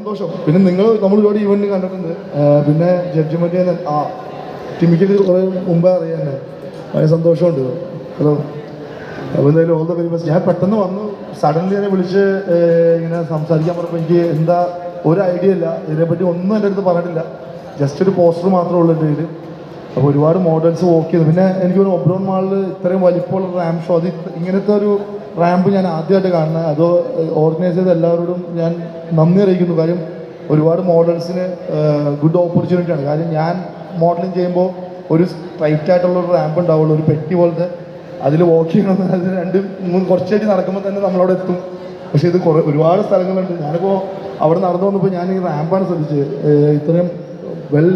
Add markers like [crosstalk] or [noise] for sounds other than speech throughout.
സന്തോഷം. പിന്നെ നിങ്ങൾ നമ്മൾ ഒരുപാട് ഇവന്റ് കണ്ടിട്ടുണ്ട് പിന്നെ ജഡ്ജ്മെന്റ് ആ ടിമിക്ക് കുറേ മുമ്പേ അറിയാൻ ഭയങ്കര സന്തോഷമുണ്ട്. ഹലോ അപ്പോൾ എന്തായാലും ഓൾ ദ വെരി ബെസ്റ്റ് ഞാൻ പെട്ടെന്ന് വന്നു. സഡൻലി എന്നെ വിളിച്ച് ഇങ്ങനെ സംസാരിക്കാൻ പറഞ്ഞപ്പോൾ എനിക്ക് എന്താ ഒരു ഐഡിയ ഇല്ല. ഇതിനെപ്പറ്റി ഒന്നും എന്റെ അടുത്ത് പറഞ്ഞിട്ടില്ല. ജസ്റ്റ് ഒരു പോസ്റ്റർ മാത്രമേ ഉള്ളൂ എന്റെ കയ്യിൽ അപ്പോൾ ഒരുപാട് മോഡൽസ് വോക്ക് ചെയ്തു. പിന്നെ എനിക്കൊരു ഒബ്രോൺ മാളിൽ ഇത്രയും വലിപ്പമുള്ള റാം ഷോ അത് ഇങ്ങനത്തെ ഒരു റാമ്പ് ഞാൻ ആദ്യമായിട്ട് കാണുന്നത്. അത് ഓർഗനൈസ് ചെയ്ത എല്ലാവരോടും ഞാൻ നന്ദി അറിയിക്കുന്നു. കാര്യം ഒരുപാട് മോഡൽസിന് ഗുഡ് ഓപ്പർച്യൂണിറ്റി ആണ്. കാര്യം ഞാൻ മോഡലിംഗ് ചെയ്യുമ്പോൾ ഒരു സ്ട്രൈറ്റ് ആയിട്ടുള്ള ഒരു റാമ്പ് ഉണ്ടാവുള്ളൂ. ഒരു പെട്ടി പോലത്തെ അതിൽ വോക്ക് ചെയ്യണമെന്ന് അത് രണ്ട് മൂന്ന് കുറച്ചായിട്ട് നടക്കുമ്പോൾ തന്നെ നമ്മളവിടെ എത്തും. പക്ഷെ ഇത് കുറേ ഒരുപാട് സ്ഥലങ്ങളുണ്ട്. ഞാനിപ്പോൾ അവിടെ നടന്നു വന്നപ്പോൾ ഞാൻ ഈ റാമ്പാണ് ശ്രദ്ധിച്ചത്. ഇത്രയും വെൽ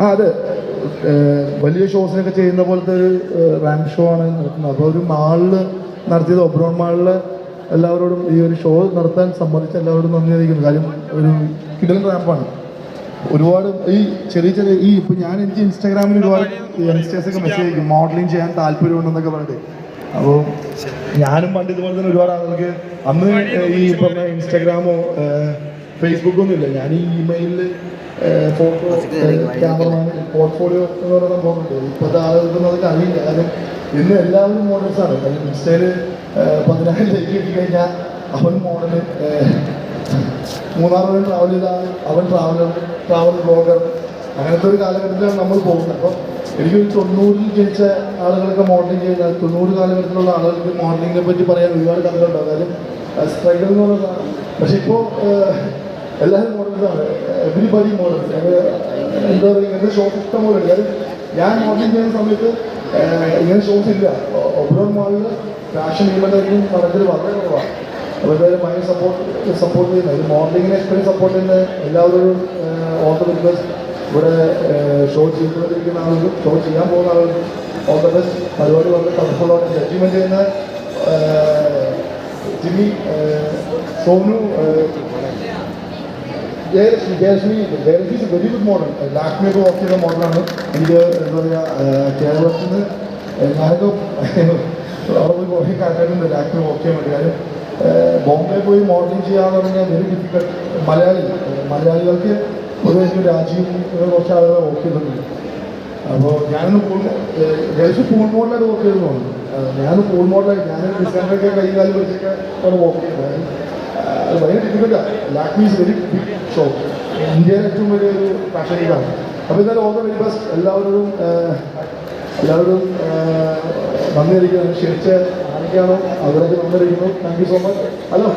ആ അതെ വലിയ ഷോസിനൊക്കെ ചെയ്യുന്ന പോലത്തെ ഒരു റാം ഷോ ആണ് നടത്തുന്നത്. അപ്പോൾ ഒരു മാളിൽ നടത്തിയത് ഒബ്രോൺ മാളിൽ എല്ലാവരോടും ഈ ഒരു ഷോ നടത്താൻ സമ്മതിച്ച എല്ലാവരോടും നന്ദി അറിയിക്കുന്നു. കാര്യം ഒരു കിടൽ റാമ്പാണ് ഒരുപാട് ഈ ചെറിയ ചെറിയ ഈ ഇപ്പം ഞാൻ എനിക്ക് ഇൻസ്റ്റാഗ്രാമിൽ ഒരുപാട് യങ്സ്റ്റേഴ്സൊക്കെ മെസ്സേജ് അയക്കും. മോഡലിംഗ് ചെയ്യാൻ താല്പര്യമുണ്ടെന്നൊക്കെ പറഞ്ഞിട്ട്. അപ്പോൾ ഞാനും പണ്ട് ഇതുപോലെ തന്നെ ഒരുപാട് ആളുകൾക്ക് അന്ന് ഈ പറഞ്ഞ ഇൻസ്റ്റാഗ്രാമോ ഫേസ്ബുക്കോ ഒന്നും ഇല്ല ഞാൻ ഈ ഇമെയിലിൽ ഫോട്ടോ ക്യാമറമാൻ പോർട്ട്ഫോളിയോ എന്ന് പറയുന്ന പോകുന്നുണ്ട് ഇപ്പോഴത്തെ ആളുകൾക്കൊന്നും അതൊക്കെ അറിയില്ല. കാരണം ഇന്ന് എല്ലാവരും മോഡൽസാണ് കാരണം ഇൻസ്റ്റയിൽ പതിനായിരം ലൈക്ക് കിട്ടിക്കഴിഞ്ഞാൽ അവൻ മോഡൽ മൂന്നാർ വഴി ട്രാവൽ ചെയ്താൽ അവൻ ട്രാവലർ ട്രാവൽ ബ്ലോഗർ അങ്ങനത്തെ ഒരു കാലഘട്ടത്തിലാണ് നമ്മൾ പോകുന്നത്. അപ്പം എനിക്കൊരു തൊണ്ണൂറിൽ ജനിച്ച ആളുകളൊക്കെ മോഡലിംഗ് ചെയ്താൽ തൊണ്ണൂറ് കാലഘട്ടത്തിലുള്ള ആളുകൾക്ക് മോഡലിങ്ങിനെ പറ്റി പറയാൻ ഒരുപാട് കഥകളുണ്ടാവും കാര്യം സ്ട്രഗിൾ എന്ന് പറയുന്നതാണ് പക്ഷെ ഇപ്പോൾ എല്ലാവരും മോഡൽസാണ് എവരിബഡി മോഡൽസ് എന്താ പറയുക ഇങ്ങനത്തെ ഷോസ് ഇഷ്ടം പോലെ കാര്യം ഞാൻ മോഡലിംഗ് ചെയ്യുന്ന സമയത്ത് ഇങ്ങനെ ഷോസ് ഇല്ല. ഒബ്രോൺ മോഡലിൽ ഫാഷൻ ഈവന്റായിരിക്കും നടക്കൽ വളരെ കുറവാണ് അപ്പോൾ എന്തായാലും ഭയങ്കര സപ്പോർട്ട് സപ്പോർട്ട് ചെയ്യുന്നത്. ഒരു മോഡലിങ്ങിനെ എപ്പോഴും സപ്പോർട്ട് ചെയ്യുന്ന എല്ലാവരും ഓൾ ബെസ്റ്റ് ഇവിടെ ഷോ ചെയ്തുകൊണ്ടിരിക്കുന്ന ആളുകൾക്കും ഷോ ചെയ്യാൻ പോകുന്ന ആളുകൾക്കും ഓൾ ബെസ്റ്റ് പരിപാടി വളരെ കളർഫുള്ളാണ് ജഡ്ജ്മെന്റ് ചെയ്യുന്ന Jimmy Sonu Jayalakshmi Jayalakshmi Jayalakshmi is very good model ലാക്മിയൊക്കെ work ചെയ്ത മോഡലാണ് എനിക്ക് എന്താ പറയുക കേരളത്തിൽ നിന്ന് ഞാനൊക്കെ [laughs] അവിടെ കുറേ കാറ്റായിട്ടുണ്ട് ലാക്മി വർക്ക് ചെയ്യാൻ വേണ്ടി കാര്യം. ബോംബെ പോയി മോഡലിംഗ് ചെയ്യാന്ന് പറഞ്ഞാൽ വെരി ഡിഫിക്കൽട്ട് മലയാളി ഏഹ്, മലയാളികൾക്ക് ഒരു രാജ്യം കുറച്ച് ആളുകൾ വർക്ക് ചെയ്തിട്ടുണ്ട് അപ്പോൾ ഞാനൊന്ന് പൂൾ ഗൾഫ് പൂൾ മോഡലായിട്ട് വർക്ക് ചെയ്തു തോന്നുന്നു. ഞാൻ പൂൾ മോഡലായിട്ട് ഞാൻ ഡിസൈനറൊക്കെ കൈകാലം വെച്ചൊക്കെ അവിടെ വർക്ക് അത് ഭയങ്കര Lakme is very big show ഇന്ത്യയിലെ ഏറ്റവും വലിയൊരു ഫാഷൻ ഇതാണ് അപ്പോൾ എന്തായാലും ഓൾ ദ വെരി ബെസ്റ്റ് എല്ലാവരോടും എല്ലാവരോടും നന്ദി അറിയിക്കുന്നു ക്ഷണിച്ച് ആരൊക്കെയാണോ അവരൊക്കെ നന്ദി thank you so much hello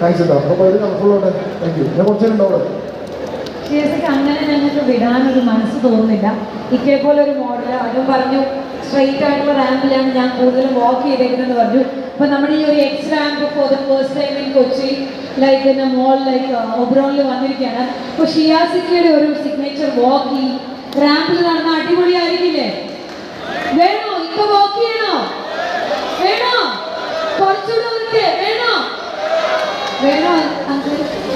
thanks കേട്ടോ അപ്പോൾ ഇത് കൺഫുള്ളോട്ടെ താങ്ക് യു ഞാൻ കുറച്ചു നേരം അവിടെ. അങ്ങനെ ഞങ്ങൾക്ക് വിടാനൊരു മനസ്സ് തോന്നുന്നില്ല. ഇക്കേ ഒരു മോഡൽ അതും പറഞ്ഞു സ്ട്രെയിറ്റ് ആയിട്ടുള്ള റാമ്പിലാണ് ഞാൻ കൂടുതലും വാക്ക് ചെയ്തേക്കുന്നതെന്ന് പറഞ്ഞു. അപ്പൊ നമ്മുടെ ഈ ഒരു X ramp for the first time in Kochi like എന്ന മോൾ ലൈക്ക് ഒബ്രോണിൽ വന്നിരിക്കുകയാണ്. അപ്പൊ ഷിയാസിക്കയുടെ ഒരു സിഗ്നേച്ചർ വാക്ക് ഈ റാമ്പിൽ നടന്ന അടിപൊളിയായിരിക്കില്ലേ വേണോ? ഇപ്പൊ വാക്ക്